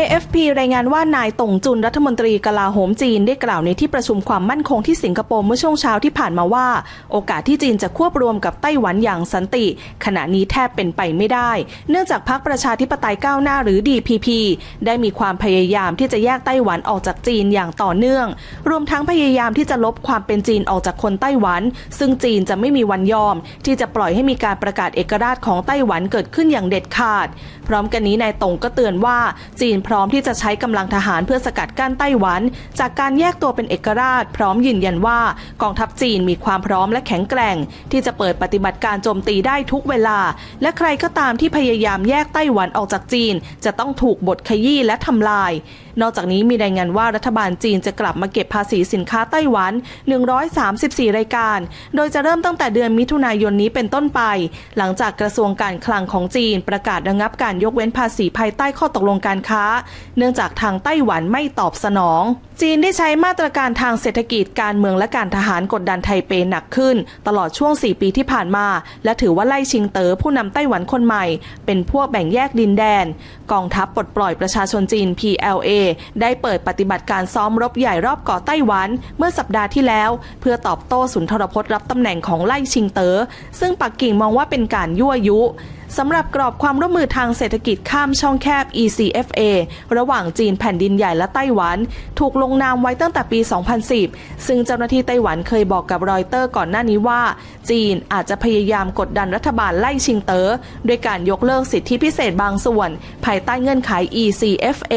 AFP รายงานว่านายตงจุนรัฐมนตรีกลาโหมจีนได้กล่าวในที่ประชุมความมั่นคงที่สิงคโปร์เมื่อช่วงเช้าที่ผ่านมาว่า โอกาสที่จีนจะควบรวมกับไต้หวันอย่างสันติ ขณะนี้แทบเป็นไปไม่ได้ เนื่องจากพรรคประชาธิปไตยก้าวหน้าหรือ DPP ได้มีความพยายามที่จะแยกไต้หวันออกจากจีนอย่างต่อเนื่อง รวมทั้งพยายามที่จะลบความเป็นจีนออกจากคนไต้หวัน ซึ่งจีนจะไม่มีวันยอม ที่จะปล่อยให้มีการประกาศเอกราชของไต้หวันเกิดขึ้นอย่างเด็ดขาด พร้อมกันนี้นายตงก็เตือนว่าจีนพร้อมที่จะใช้กำลังทหารเพื่อสกัดกั้นไต้หวัน จากการแยกตัวเป็นเอกราช พร้อมยืนยันว่ากองทัพจีนมีความพร้อมและแข็งแกร่ง ที่จะเปิดปฏิบัติการโจมตีได้ทุกเวลา และใครก็ตามที่พยายามแยกไต้หวันออกจากจีน จะต้องถูกบทขยี้และทำลาย นอกจากนี้มีรายงานว่ารัฐบาลจีนจะกลับมาเก็บภาษีสินค้าไต้หวัน 134 รายการ โดยจะเริ่มตั้งแต่เดือนมิถุนายนนี้เป็นต้นไป หลังจากกระทรวงการคลังของจีนประกาศระงับการยกเว้นภาษีภายใต้ข้อตกลงการค้าเนื่องจากทางไต้หวันไม่ตอบสนอง จีนได้ใช้มาตรการทางเศรษฐกิจการเมืองและการทหารกดดันไทเปหนักขึ้น ตลอดช่วง 4 ปีที่ผ่านมา และถือว่าไล่ชิงเต๋อผู้นำไต้หวันคนใหม่ เป็นพวกแบ่งแยกดินแดน กองทัพปลดปล่อยประชาชนจีน PLA ได้เปิดปฏิบัติการซ้อมรบใหญ่รอบเกาะไต้หวัน เมื่อสัปดาห์ที่แล้ว เพื่อตอบโต้สุนทรพจน์รับตำแหน่งของไล่ชิงเตอ๋อซึ่งปักกิ่งมองว่าเป็นการยั่วยุ สำหรับกรอบความร่วมมือทางเศรษฐกิจข้ามช่องแคบ ECFA ระหว่างจีนแผ่นดินใหญ่และไต้หวัน ถูกลงนามไว้ตั้งแต่ปี 2010 ซึ่งเจ้าหน้าที่ไต้หวันเคยบอกกับรอยเตอร์ก่อนหน้านี้ว่า จีนอาจจะพยายามกดดันรัฐบาลไล่ชิงเตอ๋อด้วยการยกเลิกสิทธิพิเศษบางส่วน ภายใต้เงื่อนไข ECFA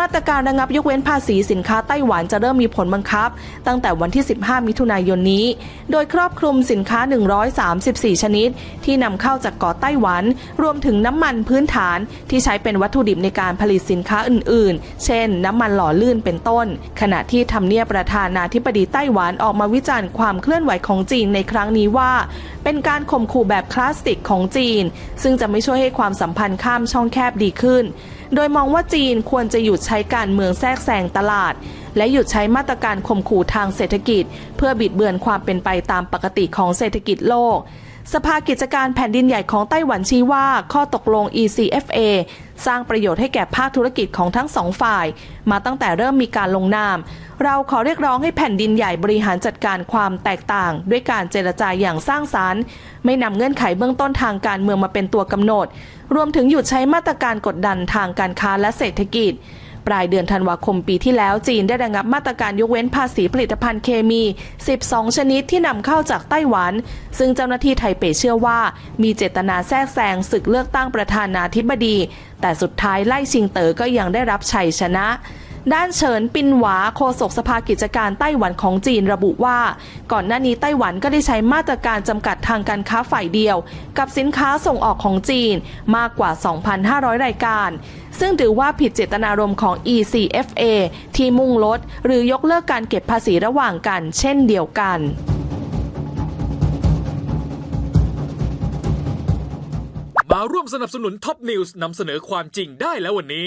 มาตรการระงับยกเว้นภาษีสินค้าไต้หวันจะเริ่มมีผลบังคับ ตั้งแต่วันที่ 15 มิถุนายนนี้ โดยครอบคลุมสินค้า 134 ชนิด ที่นำเข้าจากเกาะไต้หวัน รวมถึงน้ำมันพื้นฐานที่ใช้เป็นวัตถุดิบในการผลิตสินค้าอื่น ๆ เช่น น้ำมันหล่อลื่นเป็นต้น ขณะที่ทำเนียบประธานาธิบดีไต้หวันออกมาวิจารณ์ความเคลื่อนไหวของจีนในครั้งนี้ว่า เป็นการข่มขู่แบบคลาสสิกของจีน ซึ่งจะไม่ช่วยให้ความสัมพันธ์ข้ามช่องแคบดีขึ้นโดยมองว่าจีนควรจะหยุดใช้การเมืองแทรกแซงตลาด และหยุดใช้มาตรการข่มขู่ทางเศรษฐกิจ เพื่อบิดเบือนความเป็นไปตามปกติของเศรษฐกิจโลก สภากิจการแผ่นดินใหญ่ของไต้หวันชี้ว่า ข้อตกลง ECFA สร้างประโยชน์ให้แก่ภาคธุรกิจของทั้งสองฝ่าย มาตั้งแต่เริ่มมีการลงนาม เราขอเรียกร้องให้แผ่นดินใหญ่บริหารจัดการความแตกต่าง ด้วยการเจรจาอย่างสร้างสารรค์ ไม่นำเงื่อนไขเบื้องต้นทางการเมืองมาเป็นตัวกำหนด รวมถึงหยุดใช้มาตรการกดดันทางการค้าและเศรษฐกิจ ปลายเดือนธันวาคมปีที่แล้วจีนได้ระงับมาตรการยกเว้นภาษีผลิตภัณฑ์เคมี 12 ชนิดที่นำเข้าจากไต้หวัน ซึ่งเจ้าหน้าที่ไทเปเชื่อว่า มีเจตนาแทรกแซงศึกเลือกตั้งประธานาธิบดี แต่สุดท้ายไล่ชิงเต๋อก็ยังได้รับชัยชนะ ด้านเฉินปินหวาโฆษกสภากิจการไต้หวันของจีนระบุว่า ก่อนหน้านี้ไต้หวันก็ได้ใช้มาตรการจำกัดทางการค้าฝ่ายเดียว กับสินค้าส่งออกของจีนมากกว่า 2,500 รายการ ซึ่งถือว่าผิดเจตนารมณ์ของ ECFA ที่มุ่งลด หรือยกเลิกการเก็บภาษีระหว่างกัน เช่นเดียวกันมาร่วมสนับสนุนท็อปนิวส์นำเสนอความจริงได้แล้ววันนี้